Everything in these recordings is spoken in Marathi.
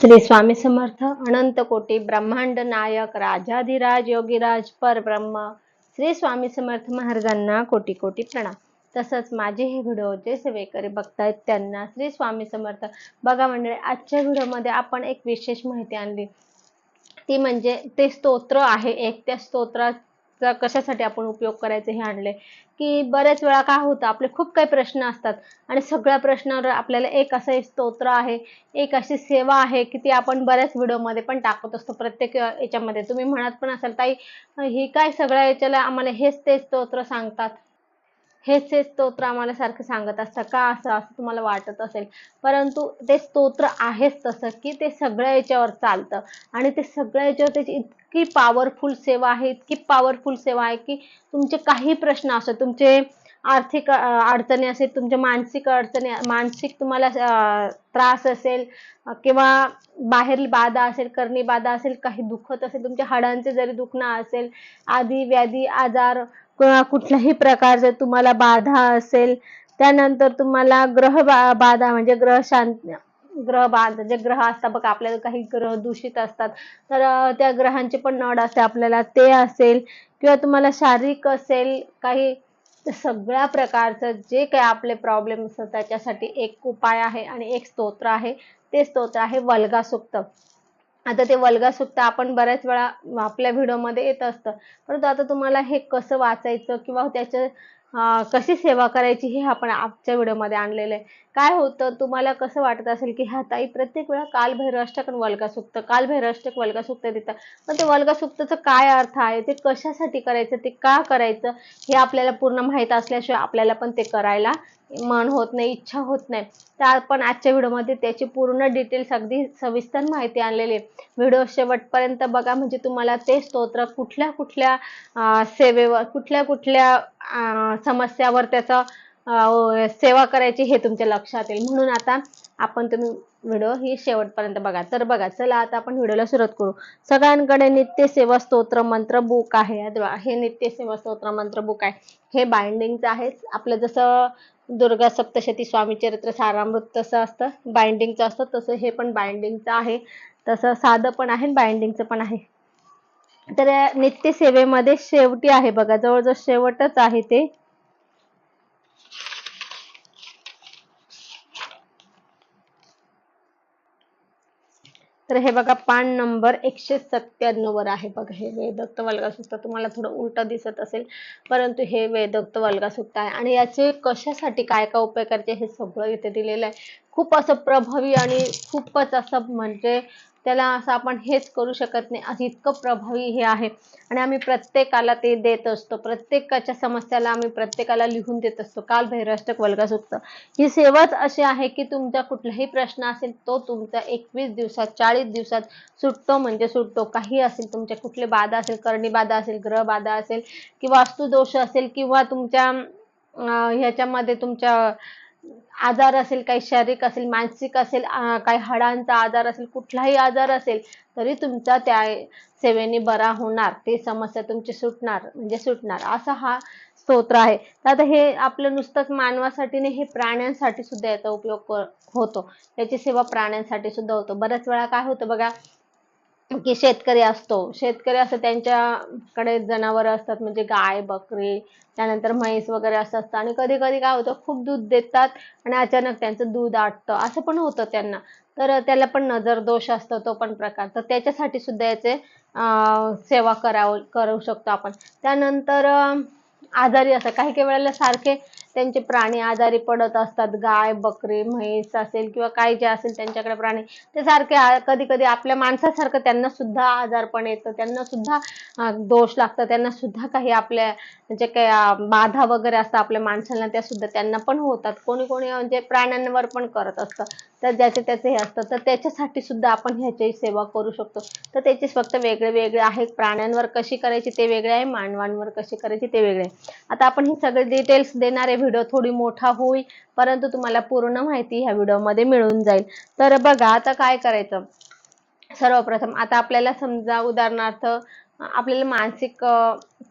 श्री स्वामी समर्थ अनंत कोटी ब्रह्मांड नायक राजाधिराज योगीराज परब्रह्म. श्री स्वामी समर्थ महाराजांना कोटी कोटी प्रणाम. तसंच माझे हे व्हिडिओ जे सेवेकरी बघतायत त्यांना श्री स्वामी समर्थ. बघा मंडळी आजच्या व्हिडिओमध्ये आपण एक विशेष माहिती आणली. ती म्हणजे ते स्तोत्र आहे एक त्या स्तोत्रात चा कशासाठी आपण उपयोग करायचा हे आणले. की बऱ्याच वेळा काय होतं आपले खूप काही प्रश्न असतात. आणि सगळ्या प्रश्नावर आपल्याला एक असं स्तोत्र आहे एक अशी सेवा आहे की ती आपण बऱ्याच व्हिडिओमध्ये पण टाकत असतो. प्रत्येक याच्यामध्ये. तुम्ही म्हणत पण असाल ताई ही काय सगळ्या याच्याला आम्हाला हेच ते स्तोत्र सांगतात. हेच हे स्तोत्र आम्हाला सारखं सांगत असतं का असं असं तुम्हाला वाटत असेल? परंतु ते स्तोत्र आहेच तसं की ते सगळ्या याच्यावर चालतं. आणि ते सगळ्या याच्यावर त्याची इतकी पॉवरफुल सेवा आहे इतकी पॉवरफुल सेवा आहे की तुमचे काही प्रश्न असो तुमचे आर्थिक अडचणी असेल तुमच्या मानसिक अडचणी मानसिक तुम्हाला त्रास असेल किंवा बाहेरील बाधा असेल करणी बाधा असेल काही दुखत असेल तुमच्या हाडांचे जरी दुखणं असेल आधी व्याधी आजार किंवा कुठल्याही प्रकारचं तुम्हाला बाधा असेल त्यानंतर तुम्हाला ग्रह बा- बाधा म्हणजे ग्रह शांत ग्रह बाधा जे ग्रह असतात बघा आपल्याला काही ग्रह दूषित असतात तर त्या ग्रहांची पण नड असते आपल्याला ते असेल किंवा तुम्हाला शारीरिक असेल काही सगळ्या प्रकारचं जे काही आपले प्रॉब्लेम असतात त्याच्यासाठी एक उपाय आहे आणि एक स्तोत्र आहे. ते स्तोत्र आहे वल्गासुक्त. आता ते वल्गासुक्त आपण बऱ्याच वेळा आपल्या व्हिडिओमध्ये येत असतं. परंतु आता तुम्हाला हे कसं वाचायचं किंवा त्याचं कशी सेवा करायची हे आपण आजच्या व्हिडिओमध्ये आणलेलं आहे. काय होतं तुम्हाला कसं वाटत असेल की ह्या ताई प्रत्येक वेळा काल भैरवाष्टक आणि वल्गा सुक्त काल वल्गा देतात. पण ते वल्गा काय अर्थ आहे? ते कशासाठी करायचं? ते का करायचं? हे आपल्याला पूर्ण माहीत असल्याशिवाय आपल्याला पण ते करायला मन होत नाही इच्छा होत नाही. तर आपण आजच्या व्हिडिओमध्ये त्याची पूर्ण डिटेल्स अगदी सविस्तर माहिती आणलेली आहे. व्हिडिओ शेवटपर्यंत बघा म्हणजे तुम्हाला ते स्तोत्र कुठल्या कुठल्या सेवेवर कुठल्या कुठल्या समस्यावर त्याचा सेवा करायची हे तुमच्या लक्षात येईल. म्हणून आता आपण तुम्ही व्हिडिओ ही शेवटपर्यंत बघा. तर बघा चला आता आपण व्हिडिओला सुरुवात करू. सगळ्यांकडे नित्य सेवा स्तोत्र मंत्र बुक आहे. हे हे नित्य सेवा स्तोत्र मंत्र बुक आहे. हे बाइंडिंगचं आहे आपलं जसं दुर्गा सप्तशती स्वामी चरित्र सारामृत तसं असतं. बाइंडिंगचं असतं तसं हे पण बाइंडिंगचं आहे. तसं साधं पण आहे बाइंडिंगचं पण आहे. तर नित्य सेवेमध्ये शेवटी आहे बघा. जवळजवळ शेवटच आहे ते. तर हे बघा पान नंबर एकशे सत्त्याण्णव वर आहे बघा हे वेदक्त वल्गा तुम्हाला थोडं उलट दिसत असेल परंतु हे वेदक्त वल्गा आहे. आणि याचे कशासाठी काय काय उपयोग करायचे हे सगळं इथे दिलेलं आहे. खूप असं प्रभावी आणि खूपच असं म्हणजे त्याला असं आपण हेच करू शकत नाही. असं इतकं प्रभावी हे आहे. आणि आम्ही प्रत्येकाला ते देत असतो. प्रत्येकाच्या समस्याला आम्ही प्रत्येकाला लिहून देत असतो. काल भैरष्टक वल्गासुक्त ही सेवाच अशी आहे की तुमचा कुठलाही प्रश्न असेल तो तुमचा एकवीस दिवसात चाळीस दिवसात सुटतो. म्हणजे सुटतो. काही असेल तुमच्या कुठले बाधा असेल करणी बाधा असेल ग्रह बाधा असेल किंवा वास्तुदोष असेल किंवा तुमच्या ह्याच्यामध्ये तुमच्या आजार असेल काही शारीरिक असेल मानसिक असेल काही हाडांचा आजार असेल कुठलाही आजार असेल तरी तुमचा त्या सेवेने बरा होणार. ते समस्या तुमची सुटणार म्हणजे सुटणार. असा हा स्तोत्र आहे. तर आता हे आपलं नुसतंच मानवासाठी नाही हे प्राण्यांसाठी सुद्धा याचा उपयोग होतो. याची सेवा प्राण्यांसाठी सुद्धा होतो. बऱ्याच वेळा काय होतं बघा की शेतकरी असतो. शेतकरी असं त्यांच्याकडे जनावर असतात म्हणजे गाय बकरी त्यानंतर म्हैस वगैरे असं असतं. आणि कधी कधी काय होतं खूप दूध देतात आणि अचानक त्यांचं दूध आटतं. असं पण होतं त्यांना. तर त्याला पण नजर दोष असतो तो पण प्रकार. तर त्याच्यासाठी सुद्धा याचे सेवा करावं करू शकतो आपण. त्यानंतर आजारी असतात. काही काही वेळेला सारखे त्यांचे प्राणी आजारी पडत असतात गाय बकरी म्हैस असेल किंवा काही जे असेल त्यांच्याकडे प्राणी ते सारखे कधी कधी आपल्या माणसासारखं त्यांना सुद्धा आजारपण येतं त्यांना सुद्धा दोष लागतं त्यांना सुद्धा काही आपल्या जे काही बाधा वगैरे असतात आपल्या माणसांना त्या सुद्धा त्यांना पण होतात. कोणी कोणी म्हणजे प्राण्यांवर पण करत असतं. तर ज्याचे त्याचे हे असतं तर त्याच्यासाठी सुद्धा आपण ह्याची सेवा करू शकतो. तर त्याचे फक्त वेगळे वेगळे आहेत प्राण्यांवर कशी करायची ते वेगळे आहे मानवांवर कशी करायची ते वेगळे आहे. आता आपण ही सगळे डिटेल्स देणारे व्हिडिओ थोडी मोठा होईल परंतु तुम्हाला पूर्ण माहिती ह्या व्हिडिओमध्ये मिळून जाईल. तर बघा आता काय करायचं? सर्वप्रथम आता आपल्याला समजा उदाहरणार्थ आपल्याला मानसिक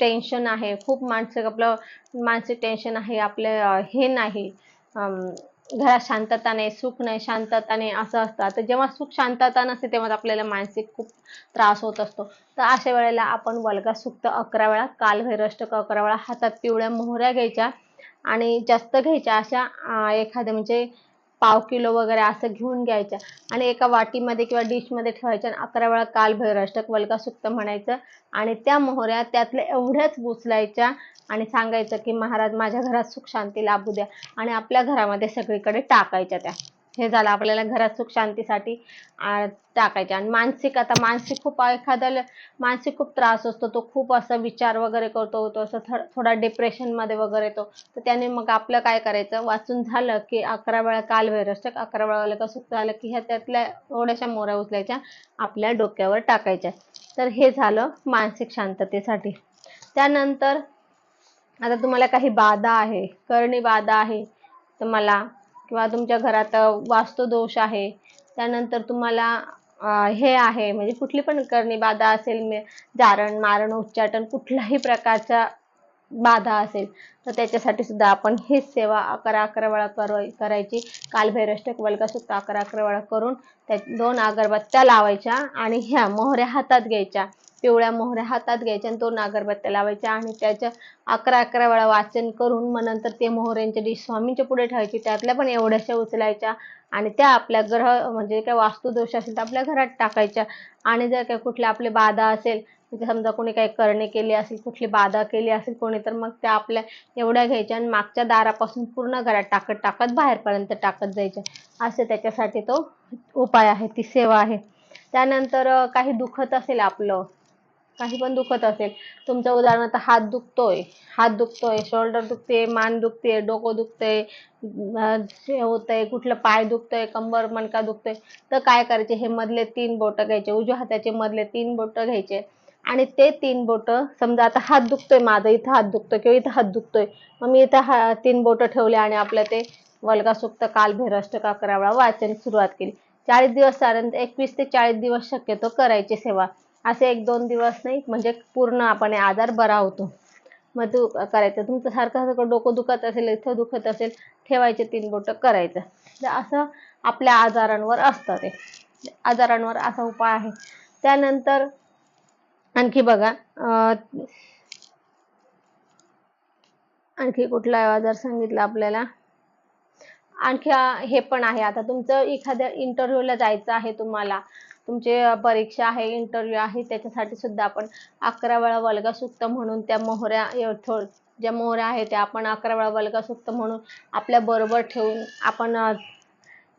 टेन्शन आहे. खूप मानसिक आपलं मानसिक टेन्शन आहे आपलं हे नाही. घरात शांतता नाही सुख नाही शांतता नाही असं असतं. तर जेव्हा सुख शांतता नसते तेव्हा आपल्याला मानसिक खूप त्रास होत असतो. तर अशा वेळेला आपण वल्गा सुक्त अकरा वेळा कालभैरष्टक अकरा वेळा हातात पिवळ्या मोहऱ्या घ्यायच्या आणि जास्त घ्यायच्या अशा एखाद्या म्हणजे पाव किलो वगैरे असं घेऊन घ्यायच्या आणि एका वाटीमध्ये किंवा डिशमध्ये ठेवायच्या आणि अकरा वेळा काल भैराष्टक वल्गा सुक्त म्हणायचं. आणि त्या मोहऱ्या त्यातल्या एवढ्याच उचलायच्या आणि सांगायचं की महाराज माझ्या घरात सुख शांती लाभू द्या. आणि आपल्या घरामध्ये सगळीकडे टाकायच्या त्या. हे झालं आपल्याला घरात सुख शांतीसाठी टाकायचे. आणि मानसिक आता मानसिक खूप एखाद्याला मानसिक खूप त्रास असतो. तो खूप असा विचार वगैरे करतो तो असं थोडा थोडा डिप्रेशनमध्ये वगैरे येतो. तर त्याने मग आपलं काय करायचं? वाचून झालं की अकरा वेळा काल वैरष्टक अकरा वेळा का सुख झालं की ह्या त्यातल्या थोड्याशा मोऱ्या उचलायच्या आपल्या डोक्यावर टाकायच्या. तर हे झालं मानसिक शांततेसाठी. त्यानंतर आता तुम्हाला काही बाधा आहे करणी बाधा आहे तुम्हाला किंवा तुमच्या घरात वास्तुदोष आहे त्यानंतर तुम्हाला हे आहे म्हणजे कुठली पण करणी बाधा असेल जारण मारण उच्चाटन कुठल्याही प्रकारचा बाधा असेल तर त्याच्यासाठी सुद्धा आपण हीच सेवा अकरा अकरा वेळा कर करायची. कालभैरष्टक वल्गसुक्त अकरा अकरा वेळा करून त्या दोन अगरबत्त्या लावायच्या आणि ह्या मोहऱ्या हातात घ्यायच्या. पिवळ्या मोहऱ्या हातात घ्यायच्या आणि दोन अगरबत्त्या लावायच्या आणि त्याच्या अकरा अकरा वेळा वाचन करून मग नंतर ते मोहऱ्यांच्या डिश स्वामींच्या पुढे ठेवायची त्यातल्या पण एवढ्याशा उचलायच्या आणि त्या आपल्या ग्रह म्हणजे काय वास्तुदोष असेल तर आपल्या घरात टाकायच्या. आणि जर काय कुठल्या आपले बाधा असेल म्हणजे समजा कोणी काही करणे केली असेल कुठली बाधा केली असेल कोणी तर मग त्या आपल्या एवढ्या घ्यायच्या आणि मागच्या दारापासून पूर्ण घरात टाकत टाकत बाहेरपर्यंत टाकत जायच्या असे त्याच्यासाठी तो उपाय आहे ती सेवा आहे. त्यानंतर काही दुखत असेल आपलं काही पण दुखत असेल तुमचं उदाहरणार्थ हात दुखतोय हात दुखतोय शोल्डर दुखते मान दुखते डोकं दुखतंय अं, हे होतंय कुठलं पाय दुखतोय कंबर मणका दुखतोय तर काय करायचे? हे मधले तीन बोटं घ्यायचे. उजव्या हाताचे मधले तीन बोटं घ्यायचे. आणि ते तीन बोटं समजा आता हात दुखतोय माझा इथं हात दुखतोय किंवा इथं हात दुखतोय मग मी इथं हा तीन बोटं ठेवले आणि आपलं ते वल्गासुक्त काल भैरष्टक अकरा वेळा वाचन सुरुवात केली. चाळीस दिवस साधारण एकवीस ते चाळीस दिवस शक्यतो करायची सेवा. असे एक दोन दिवस नाही म्हणजे पूर्ण आपण हे आजार बरा होतो. मग तू करायचं तुमचं सारखं सारखं डोकं दुखत असेल इथं दुखत असेल ठेवायचे तीन बोटं करायचं. तर असं आपल्या आजारांवर असतं ते. आजारांवर असा उपाय आहे. त्यानंतर आणखी बघा आणखी कुठला आजार सांगितला आपल्याला? आणखी हे पण आहे आता. तुमचं एखाद्या इंटरव्ह्यूला जायचं आहे तुम्हाला. तुमचे परीक्षा आहे इंटरव्ह्यू आहे त्याच्यासाठी सुद्धा आपण अकरा वेळा वल्गा सुक्त म्हणून त्या मोहऱ्या ज्या मोहऱ्या आहेत त्या आपण अकरा वेळा वल्गा सुक्त म्हणून आपल्या बरोबर ठेवून आपण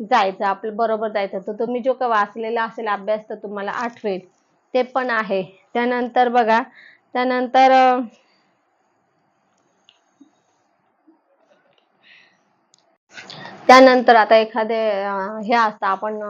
जायचं आपलं बरोबर जायचं. तर तुम्ही जो का वाचलेला असेल अभ्यास तर तुम्हाला आठवेल. ते पण आहे. त्यानंतर बघा त्यानंतर त्यानंतर आता एखादे हे असतं आपण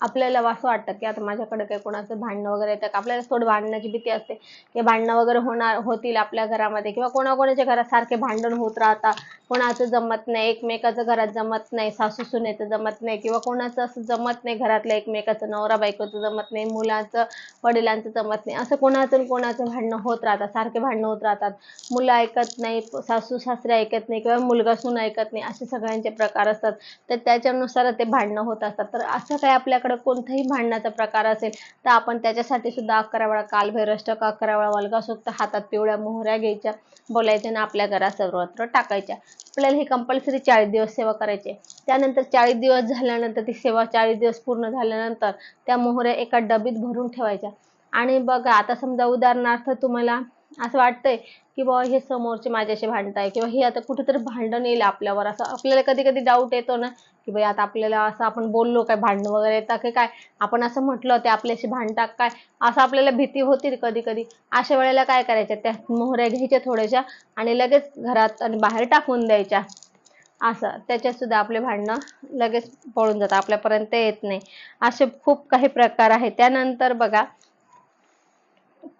आपल्याला असं वाटतं की आता माझ्याकडे काही कोणाचं भांडणं वगैरे येतं का? आपल्याला थोडं भांडण्याची भीती असते. की भांडणं वगैरे होणार होतील आपल्या घरामध्ये किंवा कोणाकोणाच्या घरात सारखे भांडण होत राहतात. कोणाचं जमत नाही एकमेकाचं घरात जमत नाही सासू सुनेचं जमत नाही किंवा कोणाचं असं जमत नाही घरातल्या एकमेकाचं नवरा बायकोचं जमत नाही मुलाचं वडिलांचं जमत नाही असं कोणाचं कोणाचं भांडणं होत राहतात सारखे भांडणं होत राहतात. मुलं ऐकत नाही सासू सासरे ऐकत नाही किंवा मुलगा सून ऐकत नाही असे सगळ्यांचे प्रकार असतात. तर त्याच्यानुसार ते भांडणं होत असतात. तर असं काही आपल्याकडे कोणताही भांडणाचा प्रकार असेल तर आपण त्याच्यासाठी सुद्धा अकरा वेळा कालभैरष्टक अकरा वेळा वल्गा हातात पिवळ्या मोहऱ्या घ्यायच्या बोलायच्या आणि आपल्या घरात सर्वत्र टाकायच्या. आपल्याला ही कंपल्सरी चाळीस दिवस सेवा करायची. त्यानंतर चाळीस दिवस झाल्यानंतर ती सेवा चाळीस दिवस पूर्ण झाल्यानंतर त्या मोहऱ्या एका डबीत भरून ठेवायच्या. आणि बघा आता समजा उदाहरणार्थ तुम्हाला असं वाटतंय की बाबा हे समोरचे माझ्याशी भांडताय किंवा हे आता कुठेतरी भांडण येईल आपल्यावर असं आपल्याला कधी कधी डाऊट येतो ना की बाई आता आपल्याला असं आपण बोललो काय भांडणं वगैरे येतं की काय? आपण असं म्हटलं ते आपल्याशी भांडतात काय? असं आपल्याला भीती होती कधी कधी. अशा वेळेला काय करायच्या? त्या मोहऱ्या घ्यायच्या थोड्याशा आणि लगेच घरात आणि बाहेर टाकून द्यायच्या. असं. त्याच्यात सुद्धा आपले भांडणं लगेच पळून जातात. आपल्यापर्यंत येत नाही. असे खूप काही प्रकार आहेत. त्यानंतर बघा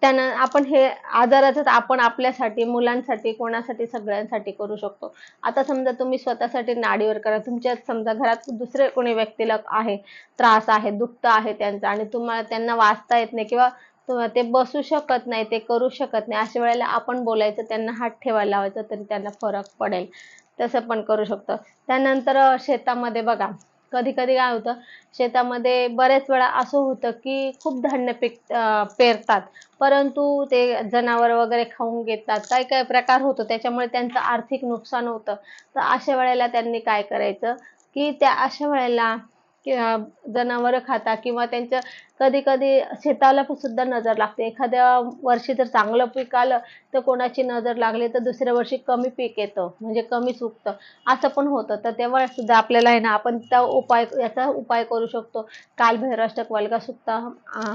त्यांना आपण हे आजाराचं आपण आपल्यासाठी मुलांसाठी कोणासाठी सगळ्यांसाठी करू शकतो. आता समजा तुम्ही स्वतःसाठी नाडीवर करा. तुमच्या समजा घरात दुसरे कोणी व्यक्तीला आहे त्रास आहे दुखत आहे त्यांचा आणि तुम्हाला त्यांना वाचता येत नाही किंवा ते बसू शकत नाही ते करू शकत नाही अशा वेळेला आपण बोलायचं त्यांना हात ठेवायला लावायचं तरी त्यांना फरक पडेल. तसं पण करू शकतो. त्यानंतर शेतामध्ये बघा. कधी कधी काय होतं शेतामध्ये बऱ्याच वेळा असं होतं की खूप धान्य पिक पेरतात. परंतु ते जनावर वगैरे खाऊन घेतात. काय काय प्रकार होतो त्याच्यामुळे त्यांचं आर्थिक नुकसान होतं. तर अशा वेळेला त्यांनी काय करायचं की त्या अशा वेळेला जनावर खाता किंवा त्यांच्या कधी कधी शेताला पण सुद्धा नजर लागते. एखाद्या वर्षी जर चांगलं पीक आलं तर कोणाची नजर लागली तर दुसऱ्या वर्षी कमी पीक येतं. म्हणजे कमी सुकतं. असं पण होतं. तर तेव्हा सुद्धा आपल्याला आहे ना आपण त्या उपाय याचा उपाय करू शकतो. काल भैराष्टक सुक्ता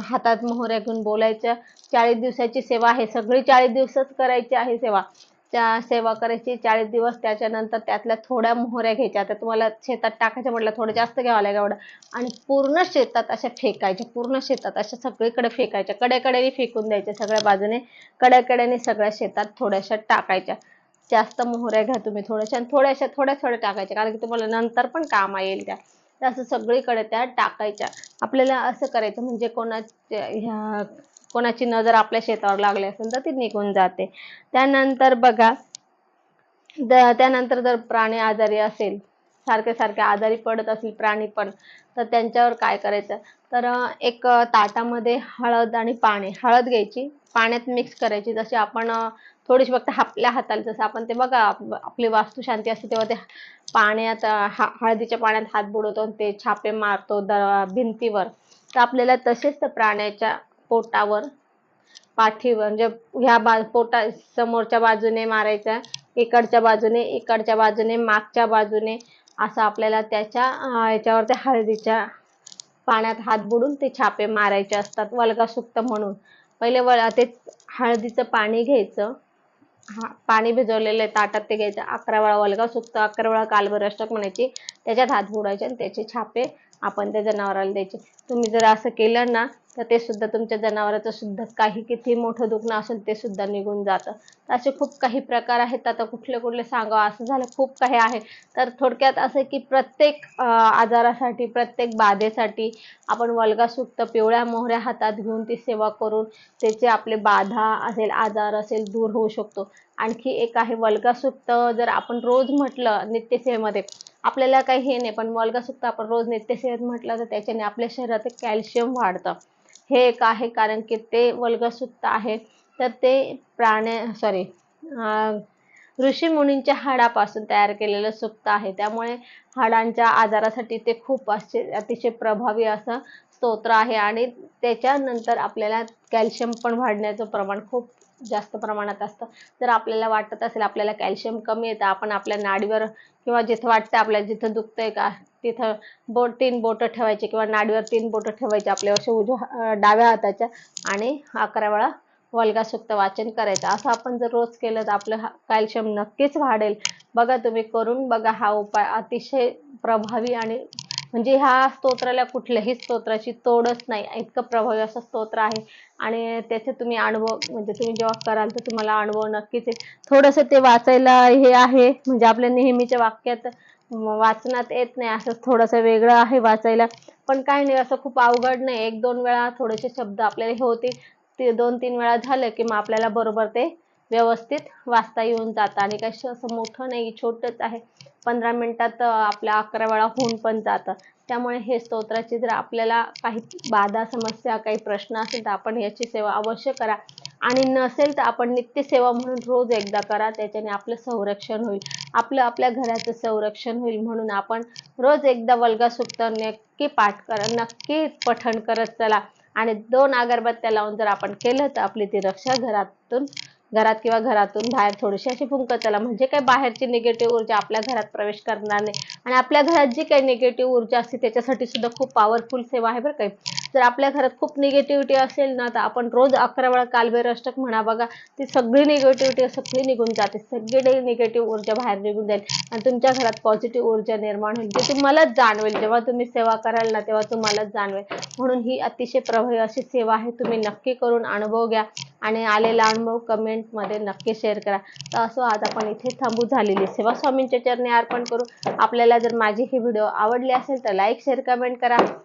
हातात मोहऱ्या घेऊन बोलायच्या. चाळीस दिवसाची सेवा आहे. सगळी चाळीस दिवसच करायची आहे सेवा. त्या सेवा करायची चाळीस दिवस त्याच्यानंतर त्यातल्या थोड्या मोहऱ्या घ्यायच्या. आता तुम्हाला शेतात टाकायच्या म्हटलं थोडं जास्त घ्यावं लागेल एवढं. आणि पूर्ण शेतात अशा फेकायच्या पूर्ण शेतात अशा सगळीकडे फेकायच्या. कड्याकड्याने फेकून द्यायच्या सगळ्या बाजूने. कड्याकड्याने सगळ्या शेतात थोड्याशा टाकायच्या. जास्त मोहऱ्या घ्या तुम्ही थोड्याशा आणि थोड्याशा थोड्या थोड्या टाकायच्या. कारण की तुम्हाला नंतर पण कामा येईल त्या. असं सगळीकडे त्या टाकायच्या. आपल्याला असं करायचं म्हणजे कोणाच्या ह्या कोणाची नजर आपल्या शेतावर लागली असेल तर ती निघून जाते. त्यानंतर बघा त्यानंतर जर प्राणी आजारी असेल सारखे सारखे आजारी पडत असेल प्राणी पण तर त्यांच्यावर काय करायचं? तर एक ताटामध्ये हळद आणि पाणी हळद घ्यायची पाण्यात मिक्स करायची. जशी आपण थोडीशी फक्त आपल्या हाताला जसं आपण ते बघा आपली वास्तुशांती असते तेव्हा ते पाण्यात हा- हळदीच्या पाण्यात हात बुडवतो ते छापे मारतो द भिंतीवर. तर आपल्याला तसेच त्या प्राण्याच्या पोटावर पाठीवर म्हणजे ह्या बा पोटा समोरच्या बाजूने मारायचा इकडच्या बाजूने इकडच्या बाजूने मागच्या बाजूने असं आपल्याला त्याच्या अं, याच्यावर त्या हळदीच्या पाण्यात हात बुडून ते छापे मारायचे असतात वल्गासुक्त म्हणून. पहिले वळ ते हळदीचं पाणी घ्यायचं हा पाणी भिजवलेलं ताटात ते घ्यायचं अकरा वेळा वल्गासुक्त अकरा वेळा कालभैरवाष्टक म्हणायची त्याच्यात हात बुडायचे आणि त्याचे छापे आपण त्या जनावराला द्यायचे. तुम्ही जर असं केलं ना तर ते सुद्धा तुमच्या जनावराचं सुद्धा काही किती मोठं दुखणं असेल ते सुद्धा निघून जातं. तर असे खूप काही प्रकार आहेत. आता कुठले कुठले सांगावं असं झालं खूप काही आहे. तर थोडक्यात असं की प्रत्येक आजारासाठी प्रत्येक बाधेसाठी आपण वल्गासुक्त पिवळ्या मोहऱ्या हातात घेऊन ती सेवा करून त्याचे आपले बाधा असेल आजार असेल दूर होऊ शकतो. आणखी एक आहे वल्गासुक्त जर आपण रोज म्हटलं नित्यसेवेमध्ये आपल्याला काही हे नाही पण वल्गा आपण रोज नित्यसेवेत म्हटलं तर त्याच्याने आपल्या शरीरात कॅल्शियम वाढतं. हे एक आहे कारण की ते वल्गा आहे. तर ते प्राण्या सॉरी ऋषी मुनींच्या हाडापासून तयार केलेलं सुक्त आहे. त्यामुळे हाडांच्या आजारासाठी ते खूप असे अतिशय प्रभावी असं स्तोत्र आहे आणि त्याच्यानंतर आपल्याला कॅल्शियम पण वाढण्याचं प्रमाण खूप जास्त प्रमाणात असतं. जर आपल्याला वाटत असेल आपल्याला कॅल्शियम कमी येतं आपण आपल्या नाडीवर किंवा जिथं वाटतं आपल्याला जिथं दुखतंय का तिथं बोट तीन बोटं ठेवायची किंवा नाडीवर तीन बोटं ठेवायची आपल्या असे उजव्या डाव्या हाताच्या आणि अकरा वेळा वल्गासुक्त वाचन करायचं. असं आपण जर रोज केलं तर आपलं कॅल्शियम नक्कीच वाढेल. बघा तुम्ही करून बघा हा उपाय अतिशय प्रभावी आणि म्हणजे ह्या स्तोत्राला कुठल्याही स्तोत्राची तोडच नाही. इतकं प्रभावी असं स्तोत्र आहे. आणि त्याचे तुम्ही अनुभव म्हणजे तुम्ही जेव्हा कराल तर तुम्हाला अनुभव नक्कीच येईल. थोडंसं ते वाचायला हे आहे. म्हणजे आपल्या नेहमीच्या वाक्यात वाचनात येत नाही. असं थोडंसं वेगळं आहे वाचायला. पण काही नाही असं खूप अवघड नाही. एक दोन वेळा थोडेसे शब्द आपल्याला हे होते. ते दोन तीन वेळा झालं की मग आपल्याला बरोबर ते व्यवस्थित वाचता येऊन जातं. आणि काही असं मोठं नाही छोटंच आहे. पंधरा मिनिटात आपल्या अकरा वेळा होऊन पण जातं. त्यामुळे हे स्तोत्राची जर आपल्याला काही बाधा समस्या काही प्रश्न असेल तर आपण याची सेवा अवश्य करा. आणि नसेल तर आपण नित्यसेवा म्हणून रोज एकदा करा. त्याच्याने आपलं संरक्षण होईल. आपलं आपल्या घराचं संरक्षण होईल म्हणून आपण रोज एकदा वल्गा नक्की पाठ करा नक्की पठण करत चला. आणि दोन अगरबत्त्या लावून जर आपण केलं तर आपली ती रक्षा घरातून घरात किंवा घरातून बाहेर थोडीशी अशी फुंकत चला. म्हणजे काय बाहेरची निगेटिव्ह ऊर्जा आपल्या घरात प्रवेश करणार नाही. आणि आपल्या घरात जी काही निगेटिव्ह ऊर्जा असते त्याच्यासाठी सुद्धा खूप पॉवरफुल सेवा आहे बरं काही जर आपल्या घरात खूप निगेटिव्हिटी असेल ना तर आपण रोज अकरा वेळा कालभैर अष्टक म्हणा बघा ती सगळी निगेटिव्हिटी सगळी निघून जाते. सगळी निगेटिव्ह ऊर्जा बाहेर निघून जाईल आणि तुमच्या घरात पॉझिटिव्ह ऊर्जा निर्माण होईल. ते तुम्हालाच जाणवेल जेव्हा तुम्ही सेवा कराल ना तेव्हा तुम्हालाच जाणवेल. म्हणून ही अतिशय प्रभावी अशी सेवा आहे. तुम्ही नक्की करून अनुभव घ्या आणि आलेला अनुभव कमेंटमध्ये नक्की शेअर करा. तर असं आज आपण इथे थांबू झालेली. सेवा स्वामींच्या चरणी अर्पण करू. आपल्याला जर माझी ही व्हिडिओ आवडली असेल तर लाईक शेअर कमेंट करा.